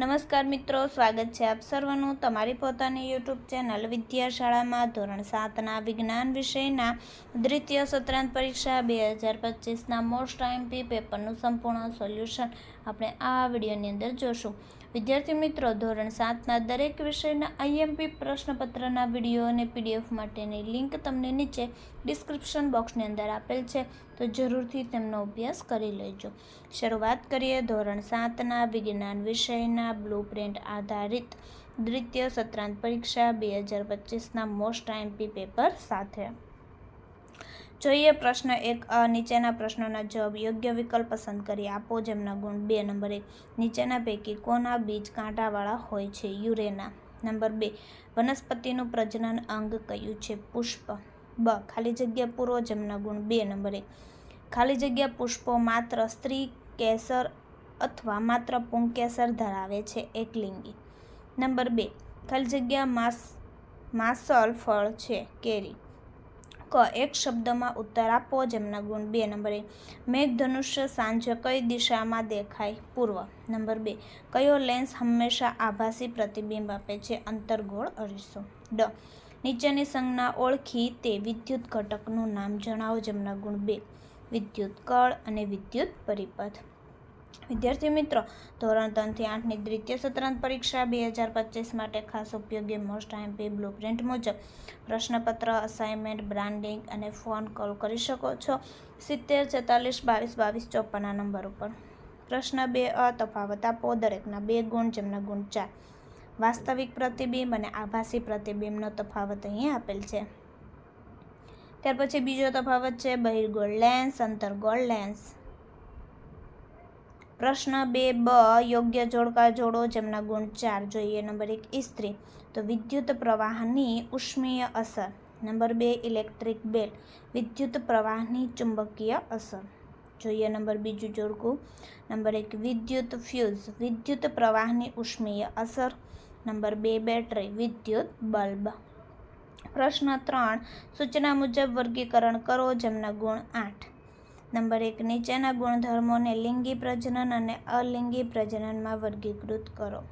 નમસ્કાર મિત્રો, સ્વાગત છે આપ સર્વનું તમારી પોતાની યુટ્યુબ ચેનલ વિદ્યાશાળામાં ધોરણ સાતના વિજ્ઞાન વિષયના દ્વિતીય સત્રાંત પરીક્ષા બે હજાર પચીસના મોસ્ટ આઈમપી પેપરનું સંપૂર્ણ સોલ્યુશન આપણે આ વિડીયોની અંદર જોશું. વિદ્યાર્થી મિત્રો, ધોરણ સાતના દરેક વિષયના આઈએમપી પ્રશ્નપત્રના વીડિયો અને પીડીએફ માટેની લિંક તમને નીચે ડિસ્ક્રિપ્શન બોક્સની અંદર આપેલ છે, તો જરૂરથી તેમનો અભ્યાસ કરી લેજો. શરૂઆત કરીએ ધોરણ સાતના વિજ્ઞાન વિષયના બ્લુપ્રિન્ટ આધારિત દ્વિતીય સત્રાંત પરીક્ષા બે હજાર પચીસના મોસ્ટ આઈએમપી પેપર સાથે. જોઈએ પ્રશ્ન એક, અ, નીચેના પ્રશ્નોના જવાબ. યોગ્ય વિકલ્પ પસંદ કરી આપો, જેમના ગુણ બે, નંબર એક. નીચેના પૈકી કોના બીજ કાંટાવાળા હોય છે? યુરેના. નંબર બે. વનસ્પતિનું પ્રજનન અંગ કયું છે? પુષ્પ. બ. ખાલી જગ્યા પૂરો, જેમના ગુણ બે, નંબર એક. ખાલી જગ્યા પુષ્પો માત્ર સ્ત્રી કેસર અથવા માત્ર પુંકેસર ધરાવે છે એકલિંગી નંબર બે. ખાલી જગ્યા માસ, માસલ ફળ છે, કેરી. ક એક શબ્દમાં ઉત્તર આપો, જેમના ગુણ બે નંબર. એક મેઘધનુષ્ય સાંજે કઈ દિશામાં દેખાય? પૂર્વ નંબર બે. કયો લેન્સ હંમેશા આભાસી પ્રતિબિંબ આપે છે? અંતર્ગોળ અરીસો. ડ. નીચેની સંજ્ઞા ઓળખી તે વિદ્યુત ઘટકનું નામ જણાવો, જેમના ગુણ બે. વિદ્યુત કળ અને વિદ્યુત પરિપથ. વિદ્યાર્થી મિત્રો, ધોરણ ત્રણથી આઠની દ્વિતીય સત્રાંત પરીક્ષા બે હજાર પચીસ માટે ખાસ ઉપયોગી મોસ્ટ આઈએમપી બ્લુપ્રિન્ટ મુજબ પ્રશ્નપત્ર અસાઇનમેન્ટ બ્રાન્ડિંગ અને ફોન કોલ કરી શકો છો. સિત્તેર, છેતાલીસ, બાવીસ બાવીસ ચોપનના નંબર ઉપર. પ્રશ્ન બે, અ, તફાવત આપો. દરેકના બે ગુણ, જેમના ગુણ ચાર. વાસ્તવિક પ્રતિબિંબ અને આભાસી પ્રતિબિંબનો તફાવત અહીં આપેલ છે. ત્યાર પછી બીજો તફાવત છે, બહિર્ગોળ લેન્સ અંતર્ગોળ લેન્સ પ્રશ્ન બે, બ, યોગ્ય જોડકા જોડો, જેમના ગુણ ચાર જોઈએ. નંબર એક, ઇસ્ત્રી. તો વિદ્યુત પ્રવાહની ઉષ્મીય અસર. નંબર બે, ઇલેક્ટ્રિક બેલ. વિદ્યુત પ્રવાહની ચુંબકીય અસર. જોઈએ નંબર બીજું જોડકું. નંબર એક, વિદ્યુત ફ્યુઝ. વિદ્યુત પ્રવાહની ઉષ્મીય અસર. નંબર બે, બેટરી. વિદ્યુત બલ્બ. પ્રશ્ન ત્રણ, સૂચના મુજબ વર્ગીકરણ કરો, જેમના ગુણ આઠ. નંબર એક, નીચેના ગુણધર્મોને લિંગી પ્રજનન અને અલિંગી પ્રજનનમાં વર્ગીકૃત કરો.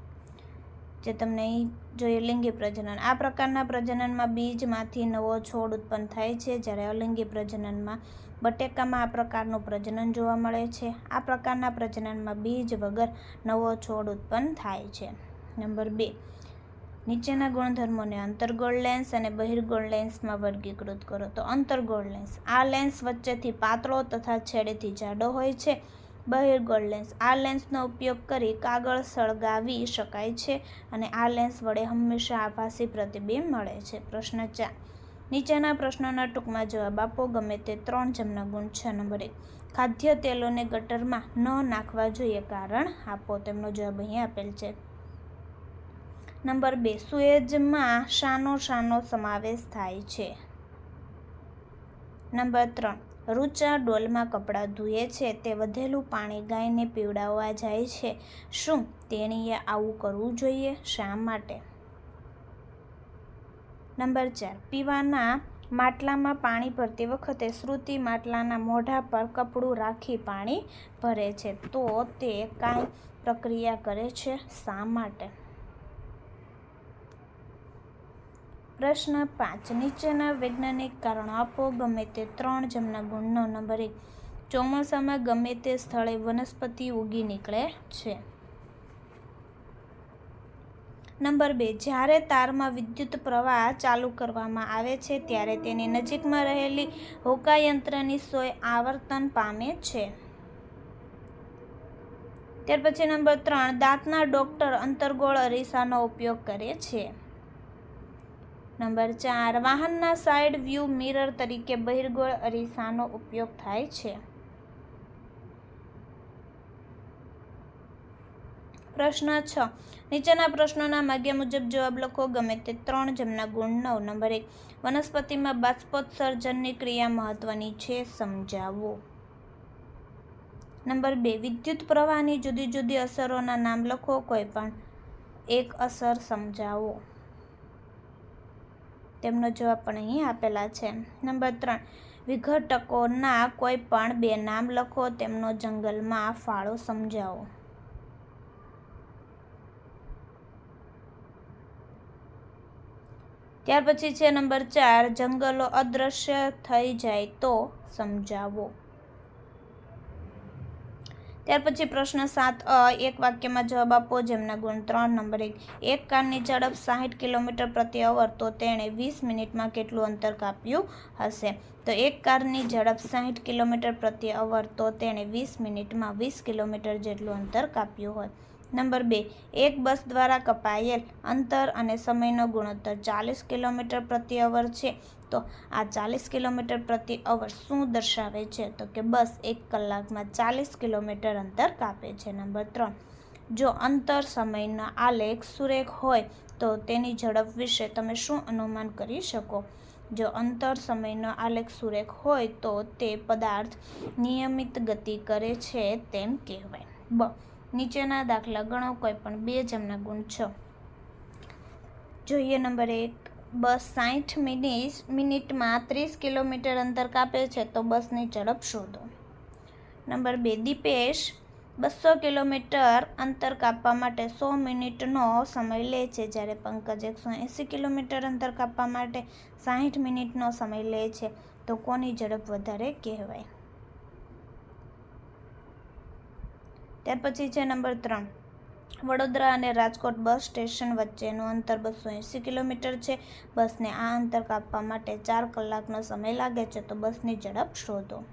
જે તમને અહીં જોઈએ, લિંગી પ્રજનન. આ પ્રકારના પ્રજનનમાં બીજમાંથી નવો છોડ ઉત્પન્ન થાય છે. જ્યારે અલિંગી પ્રજનનમાં બટેકામાં આ પ્રકારનું પ્રજનન જોવા મળે છે. આ પ્રકારના પ્રજનનમાં બીજ વગર નવો છોડ ઉત્પન્ન થાય છે. નંબર બે નીચેના ગુણધર્મોને અંતર્ગોળ લેન્સ અને બહિર્ગોળ લેન્સમાં વર્ગીકૃત કરો. તો અંતર્ગોળ લેન્સ આ લેન્સ વચ્ચેથી પાતળો તથા છેડેથી જાડો હોય છે. બહિર્ગોળ લેન્સ આ લેન્સનો ઉપયોગ કરી કાગળ સળગાવી શકાય છે અને આ લેન્સ વડે હંમેશા આભાસી પ્રતિબિંબ મળે છે. પ્રશ્ન ચાર. નીચેના પ્રશ્નોના ટૂંકમાં જવાબ આપો. ગમે તે ત્રણ જમના ગુણ છ. નંબર ખાદ્ય તેલોને ગટરમાં ન નાખવા જોઈએ કારણ આપો. તેમનો જવાબ અહીં આપેલ છે. નંબર બે સુએજમાં શાનો શાનો સમાવેશ થાય છે. નંબર ત્રણ, રૂચા ડોલમાં કપડાં ધુએ છે, તે વધેલું પાણી ગાયને પીવડાવવા જાય છે. શું તેણીએ આવું કરવું જોઈએ? શા માટે? નંબર ચાર, પીવાના માટલામાં પાણી ભરતી વખતે શ્રુતિ માટલાના મોઢા પર કપડું રાખી પાણી ભરે છે, તો તે કાંઈ પ્રક્રિયા કરે છે? શા માટે? પ્રશ્ન પાંચ. નીચેના વૈજ્ઞાનિક કારણો આપો, ગમે તે ત્રણ જમના ગુણનો નંબર એક. ચોમાસામાં ગમે તે સ્થળે વનસ્પતિ ઉગી નીકળે છે. નંબર બે. જ્યારે તારમાં વિદ્યુત પ્રવાહ ચાલુ કરવામાં આવે છે, ત્યારે તેની નજીકમાં રહેલી હોકાયંત્રની સોય આવર્તન પામે છે. ત્યાર પછી નંબર ત્રણ. દાંતના ડોક્ટર અંતર્ગોળ અરીસાનો ઉપયોગ કરે છે. નંબર ચાર, વાહનના સાઇડ વ્યૂ મિરર તરીકે બહિર્ગોળ અરીસાનો ઉપયોગ થાય છે. પ્રશ્ન છ, નીચેના પ્રશ્નોના માગ્યા મુજબ જવાબ લખો. ગમે તે ત્રણ જેમના ગુણ નવ. નંબર એક, વનસ્પતિમાં બાષ્પોત્સર્જનની ક્રિયા મહત્વની છે, સમજાવો. નંબર બે, વિદ્યુત પ્રવાહની જુદી જુદી અસરોના નામ લખો. કોઈ પણ એક અસર સમજાવો. તેમનો જવાબ પણ અહીં આપેલા છે. નંબર ત્રણ. વિઘટકોના કોઈ પણ બે નામ લખો, તેમનો જંગલમાં ફાળો સમજાવો. ત્યાર પછી છે નંબર ચાર, જંગલો અદ્રશ્ય થઈ જાય તો સમજાવો. ત્યાર પછી પ્રશ્ન સાત એક વાક્યમાં જવાબ આપો, જેમના ગુણ ત્રણ, નંબર એક. એક કારની ઝડપ સાહીઠ કિલોમીટર પ્રતિ અવર, તો તેણે વીસ મિનિટમાં કેટલું અંતર કાપ્યું હશે? તો એક કારની ઝડપ સાહીઠ કિલોમીટર પ્રતિ અવર, તો તેણે વીસ મિનિટમાં વીસ કિલોમીટર જેટલું અંતર કાપ્યું હોય. નંબર બે. એક બસ દ્વારા કપાયેલ અંતર અને સમયનો ગુણોત્તર ચાલીસ કિલોમીટર પ્રતિ અવર છે. તો આ ચાલીસ કિલોમીટર પ્રતિ અવર શું દર્શાવે છે? તો કે બસ એક કલાકમાં ચાલીસ કિલોમીટર અંતર કાપે છે. નંબર ત્રણ, જો અંતર સમયના આલેખ સુરેખ હોય તો તેની ઝડપ વિશે તમે શું અનુમાન કરી શકો? જો અંતર સમયનો આલેખ સુરેખ હોય તો તે પદાર્થ નિયમિત ગતિ કરે છે તેમ કહેવાય. બ, નીચેના દાખલા ગણો કોઈ પણ બે જમના ગુણ છ. જોઈએ નંબર એક બસ સાઠ મિનિટ, મિનિટમાં ત્રીસ કિલોમીટર અંતર કાપે છે, તો બસની ઝડપ શોધો. નંબર બે, દીપેશ. બસો કિલોમીટર અંતર કાપવા માટે સો મિનિટનો સમય લે છે, જ્યારે પંકજ એકસો એંસી કિલોમીટર અંતર કાપવા માટે સાહીઠ મિનિટનો સમય લે છે, તો કોની ઝડપ વધારે કહેવાય? ત્યાર પછી છે નંબર ત્રણ. વડોદરા અને રાજકોટ બસ સ્ટેશન વચ્ચેનું અંતર બસો એંસી કિલોમીટર છે. બસને આ અંતર કાપવા માટે ચાર કલાકનો સમય લાગે છે તો બસની ઝડપ શોધો.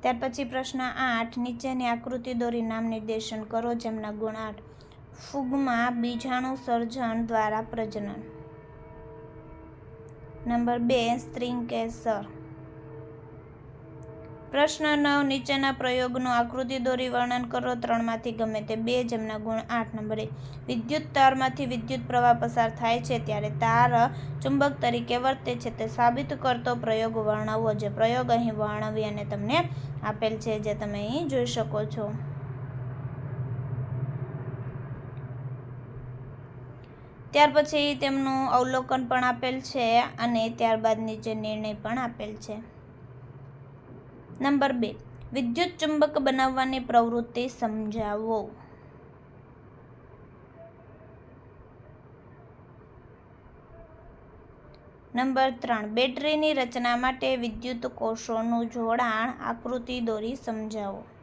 ત્યાર પછી પ્રશ્ન આઠ નીચેની આકૃતિ દોરી નામ નિર્દેશન કરો જેમના ગુણ આઠ ફૂગમાં બીજાણુ સર્જન દ્વારા પ્રજનન. નંબર બે, સ્ત્રીંગ કેસર. પ્રશ્ન નવ, નીચેના પ્રયોગનું આકૃતિ દોરી વર્ણન કરો. ત્રણમાંથી ગમે તે બે, જેમના ગુણ આઠ નંબર વિદ્યુત તારમાંથી વિદ્યુત પ્રવાહ પસાર થાય છે ત્યારે તાર ચુંબક તરીકે વર્તે છે. તે સાબિત કરતો પ્રયોગ વર્ણવો જે પ્રયોગ અહીં વર્ણવી અને તમને આપેલ છે જે તમે અહીં જોઈ શકો છો. ત્યાર પછી તેમનું અવલોકન પણ આપેલ છે અને ત્યારબાદ નીચે નિર્ણય પણ આપેલ છે. નંબર બે, વિદ્યુત ચુંબક બનાવવાની પ્રવૃત્તિ સમજાવો. નંબર ત્રણ, બેટરીની રચના માટે વિદ્યુત કોષોનું જોડાણ, આકૃતિ દોરી સમજાવો.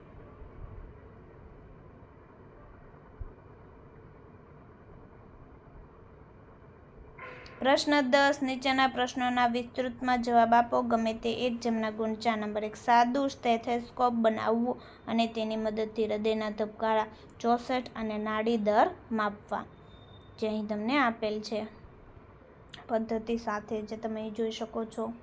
પ્રશ્ન દસ, નીચેના પ્રશ્નોના વિસ્તૃતમાં જવાબ આપો. ગમે તે એક જેમના ગુણ નંબર એક સાદું સ્ટેથેસ્કોપ બનાવવું અને તેની મદદથી હૃદયના ધબકારા ચોસઠ અને નાડી દર માપવા. જે અહીં તમને આપેલ છે. પદ્ધતિ સાથે જે તમે જોઈ શકો છો.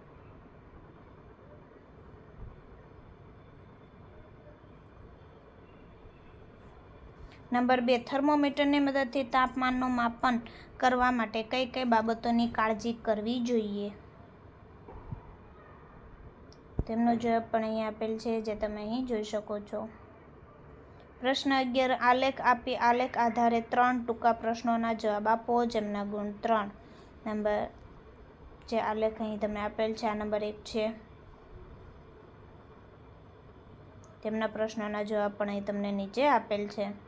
નંબર બે, થર્મોમીટરની મદદથી તાપમાનનું માપન. કરવા માટે કઈ કઈ બાબતોની કાળજી કરવી જોઈએ? તેમનો જવાબ પણ અહીં આપેલ છે જે તમે અહીં જોઈ શકો છો. પ્રશ્ન અગિયાર, આલેખ આપી આલેખ આધારે ત્રણ ટૂંકા પ્રશ્નોના જવાબ આપો, જેમના ગુણ ત્રણ. નંબર જે આલેખ અહીં તમને આપેલ છે, આ નંબર એક છે. તેમના પ્રશ્નોના જવાબ પણ અહીં તમને નીચે આપેલ છે.